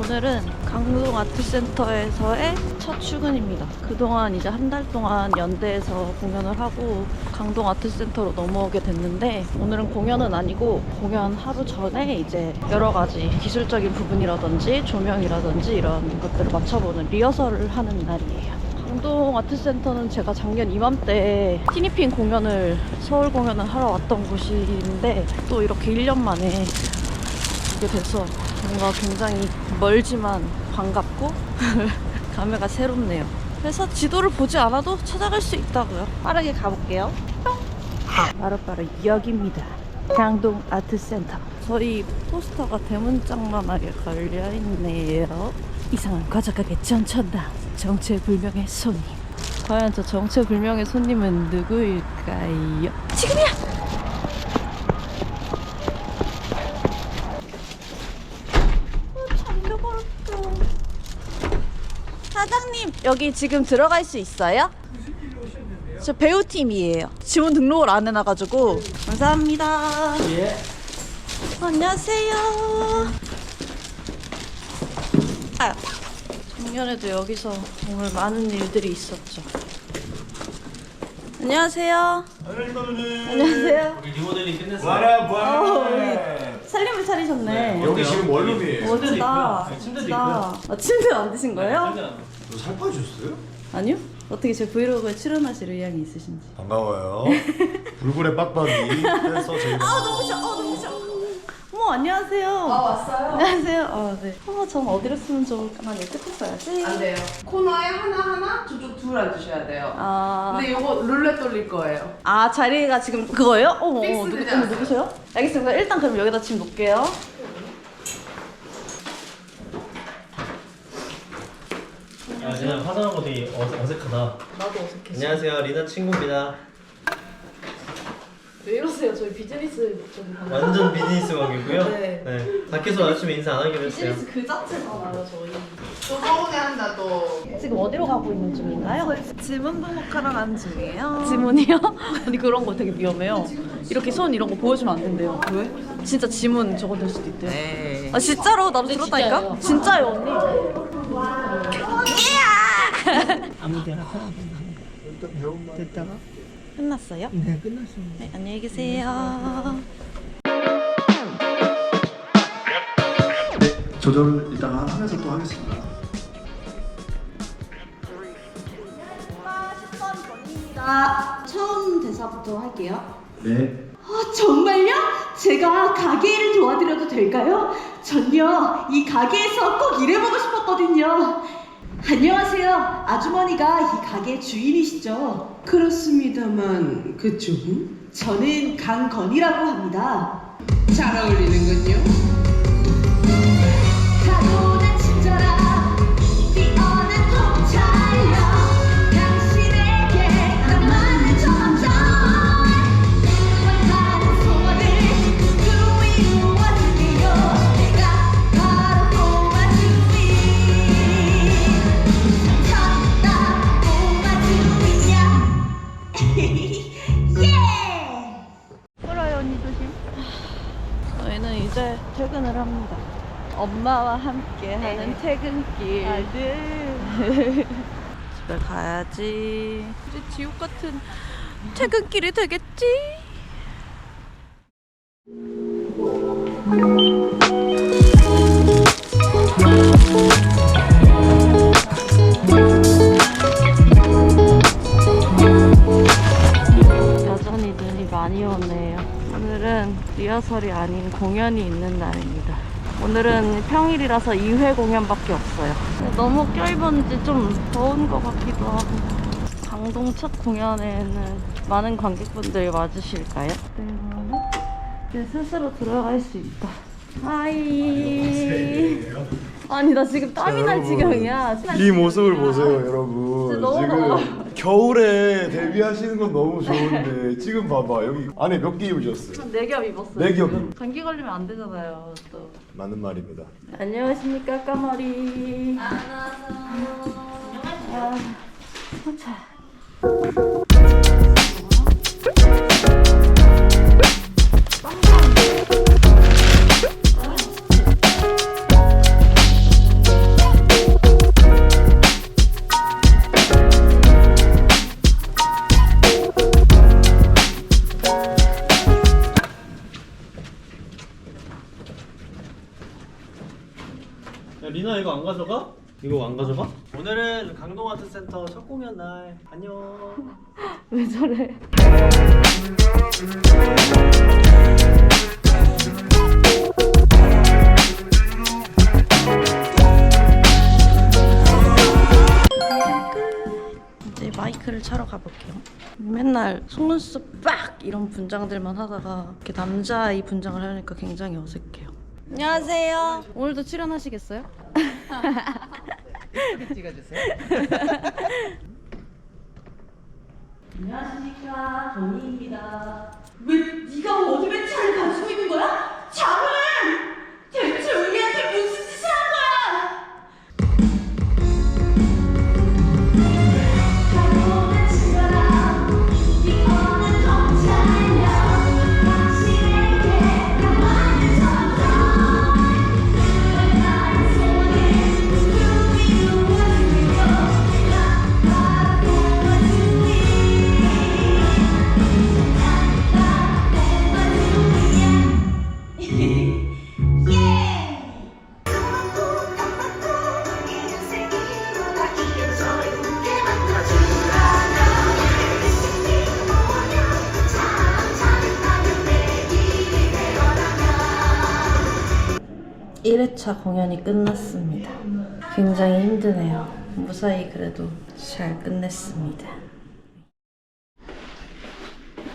오늘은 강동 아트센터에서의 첫 출근입니다. 그동안 이제 한 달 동안 연대에서 공연을 하고 강동 아트센터로 넘어오게 됐는데 오늘은 공연은 아니고 공연 하루 전에 이제 여러 가지 기술적인 부분이라든지 조명이라든지 이런 것들을 맞춰보는 리허설을 하는 날이에요. 강동 아트센터는 제가 작년 이맘때 티니핑 공연을 서울 공연을 하러 왔던 곳인데 또 이렇게 1년 만에 오게 돼서 뭔가 굉장히 멀지만 반갑고 감회가 새롭네요. 그래서 지도를 보지 않아도 찾아갈 수 있다고요. 빠르게 가볼게요. 뿅. 바로바로 여기입니다. 강동 아트센터. 저희 포스터가 대문짝만하게 걸려있네요. 이상한 과자가게 전천당 정체불명의 손님. 과연 저 정체불명의 손님은 누구일까요? 지금이야! 잠겨버렸어. 사장님 여기 지금 들어갈 수 있어요? 저 배우팀이에요. 지원 등록을 안 해놔가지고 감사합니다. 예. 안녕하세요. 아, 작년에도 여기서 정말 많은 일들이 있었죠. 안녕하세요. 안녕하세요. 우리 리모델링 끝냈어요. 와라 어, 와라. 살림을 차리셨네. 여기 지금 원룸이에요. 멋지다. 있고요. 네, 침대도 멋지다. 아, 침대 만드신 거예요? 살 빠지셨어요? 아니요. 어떻게 제 브이로그에 출연하실 의향이 있으신지. 반가워요. 불굴의 빡빡이 댄서 저희가 아 너무 싫어. 아 너무 싫어. 어머 안녕하세요. 아 왔어요. 안녕하세요. 아 네. 어머 전 어디로 쓰면 좋을까? 아 네, 끝에 써야지. 안 돼요. 코너에 하나 하나 저쪽 둘 앉으셔야 돼요. 아. 근데 이거 룰렛 돌릴 거예요. 아 자리가 지금 그거예요? 어머 어머 픽스 누구 되지 어머 않았어요? 누구세요? 알겠습니다. 일단 그럼 여기다 짐 놓을게요. 아, 그냥 화장한 거 되게 어, 어색하다. 나도 어색해. 안녕하세요, 리나 친구입니다. 왜 이러세요? 저희 비즈니스 좀 완전 비즈니스왕이고요. 네. 밖에서 아침에 인사 안 하기로 했어요. 비즈니스 그 자체잖아요 저희. 또 서운해 한다 또. 지금 어디로 가고 있는 중인가요? 지문 등록하러 가는 중이에요. 지문이요? 아니 그런 거 되게 위험해요. 이렇게 손 이런 거 보여주면 안 된대요. 왜? 진짜 지문 저거 될 수도 있대요. 네. 아 진짜로 나도 들었다니까? 진짜요 언니. 아무 데나 편하게 됐다가 끝났어요? 네 끝났습니다. 네 안녕히 계세요. 조절을 일단 하면서 또 하겠습니다. 10번 권입니다. 처음 대사부터 할게요. 네. 아, 정말요? 제가 가게 일을 도와드려도 될까요? 전요, 이 가게에서 꼭 일해보고 싶었거든요. 안녕하세요. 아주머니가 이 가게 주인이시죠? 그렇습니다만 그쪽은 저는 강건이라고 합니다. 잘 어울리는군요. 함께 하는 퇴근길. 집에 가야지. 이제 지옥 같은 퇴근길이 되겠지. 여전히 눈이 많이 오네요. 오늘은 리허설이 아닌 공연이 있는 날입니다. 오늘은 평일이라서 2회 공연밖에 없어요. 너무 껴입었는지 좀 더운 것 같기도 하고. 강동 첫 공연에는 많은 관객분들이 와주실까요? 때문에 이제 스스로 들어갈 수 있다. 하이. 아니 나 지금 땀이 날 지경이야. 이 모습을 보세요, 여러분. 너무. 지금 겨울에 데뷔하시는 건 너무 좋은데 지금 봐봐 여기 안에 몇 개 입으셨어요? 네겹 입었어요. 네 겹. 감기 걸리면 안 되잖아요. 또. 맞는 말입니다. 안녕하십니까 까마리. 안녕하세요. 아, 자. 안 가져가? 오늘은 강동 아트 센터 첫 공연 날. 안녕. 왜 저래? 이제 마이크를 차러 가볼게요. 맨날 속눈썹 빡 이런 분장들만 하다가 이렇게 남자의 분장을 하니까 굉장히 어색해요. 안녕하세요. 오늘도 출연하시겠어요? 안녕하십니까 정희입니다. 왜 네가 어둠의 차를 가지고 있는 거야? 자문! 2차 공연이 끝났습니다. 굉장히 힘드네요. 무사히 그래도 잘 끝냈습니다.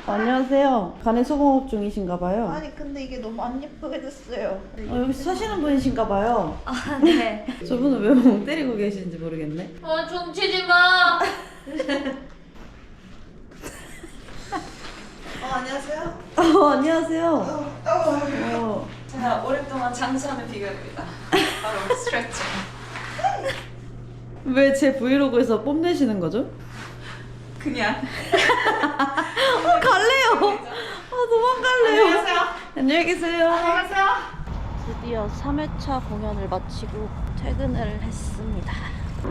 안녕하세요. 간에 소공업 중이신가 봐요. 아니 근데 이게 너무 안 예쁘게 됐어요. 어, 여기 사시는 분이신가 봐요. 아, 네. 저분은 왜 멍 때리고 계신지 모르겠네. 어, 중치지 마. 어, 안녕하세요. 어, 안녕하세요. 어, 어. 어. 가 오랫동안 장수하는 비결입니다. 바로 스트레칭. 왜 제 브이로그에서 뽐내시는 거죠? 그냥. 어, 갈래요. 아, 도망갈래요. 안녕하세요. 안녕히 계세요. 안녕하세요. 드디어 3회차 공연을 마치고 퇴근을 했습니다.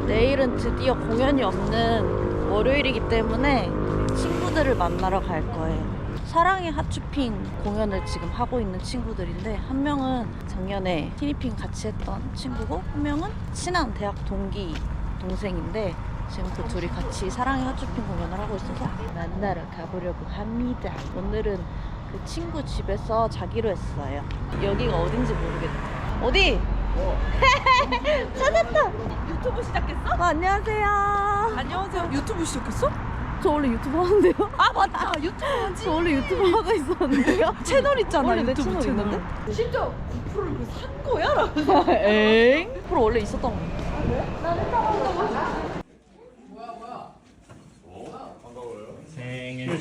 내일은 드디어 공연이 없는 월요일이기 때문에 친구들을 만나러 갈 거예요. 사랑의 하츄핑 공연을 지금 하고 있는 친구들인데 한 명은 작년에 티니핑 같이 했던 친구고 한 명은 친한 대학 동기 동생인데 지금 그 둘이 같이 사랑의 하츄핑 공연을 하고 있어서 만나러 가보려고 합니다. 오늘은 그 친구 집에서 자기로 했어요. 여기가 어딘지 모르겠네. 어디? 찾았다. 유튜브 시작했어? 아, 안녕하세요. 안녕하세요. 유튜브 시작했어? 저 원래 유튜브 하는데요. 아 맞다. 유튜브 저 원래 유튜브 하고 있었는데요. 채널 있잖아. 원래 내 채널 있는데. 심지어 9%를 그산 거야? 라고. 엥? 9% 원래 있었던 거. 생일 너무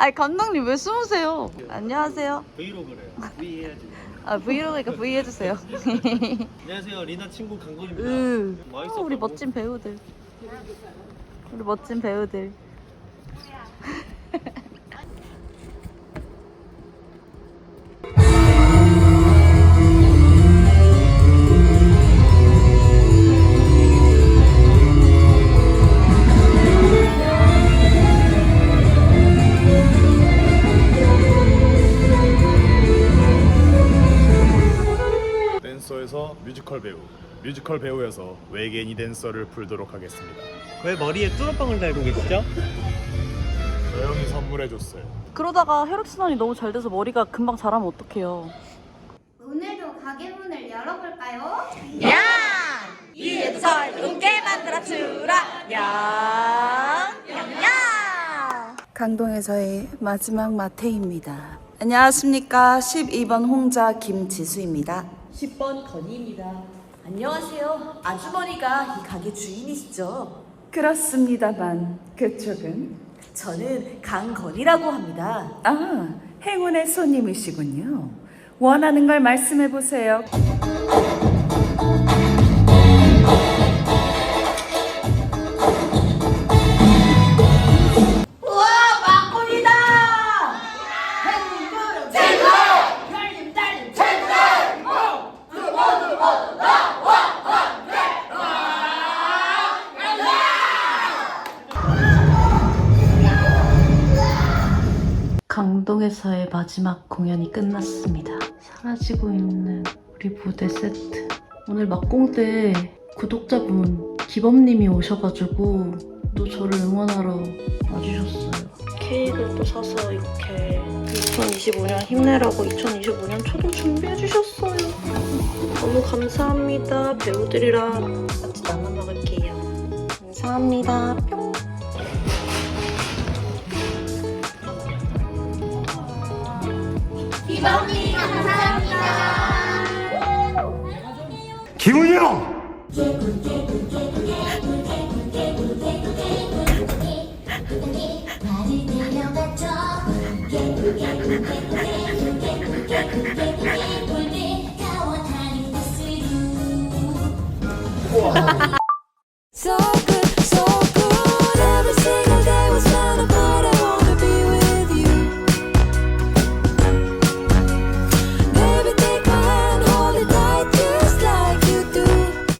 아니 감독님 왜 숨으세요? 안녕하세요. 브이로그래요. V 해야지. 아 브이로그니까 V 해주세요. 안녕하세요. 리나 친구 강건입니다. 으. 맛있었다고? 어, 우리 멋진 배우들. 우리 멋진 배우들. 댄서에서 뮤지컬 배우, 뮤지컬 배우에서 외계인이 댄서를 풀도록 하겠습니다. 왜 머리에 뚫어빵을 달고 계시죠? 저 형이 선물해줬어요. 그러다가 혈액순환이 너무 잘 돼서 머리가 금방 자라면 어떡해요. 오늘도 가게 문을 열어볼까요? 야! 이에도 설 웃게 만들어 주라 양양양 강동에서의 마지막 마태입니다 안녕하십니까 12번 홍자 김지수입니다 10번 건희입니다. 안녕하세요. 아주머니가 이 가게 주인이시죠? 그렇습니다만 그쪽은 저는 강건희라고 합니다. 아 행운의 손님이시군요 원하는 걸 말씀해 보세요 강동에서의 마지막 공연이 끝났습니다. 사라지고 있는 우리 무대 세트. 오늘 막공 때 구독자분 기범님이 오셔가지고 또 저를 응원하러 와주셨어요. 케이크를 또 사서 이렇게 2025년 힘내라고 2025년 초도 준비해주셨어요. 너무 감사합니다. 배우들이랑 같이 나눠 먹을게요. 감사합니다. 뿅. 기훈이 형!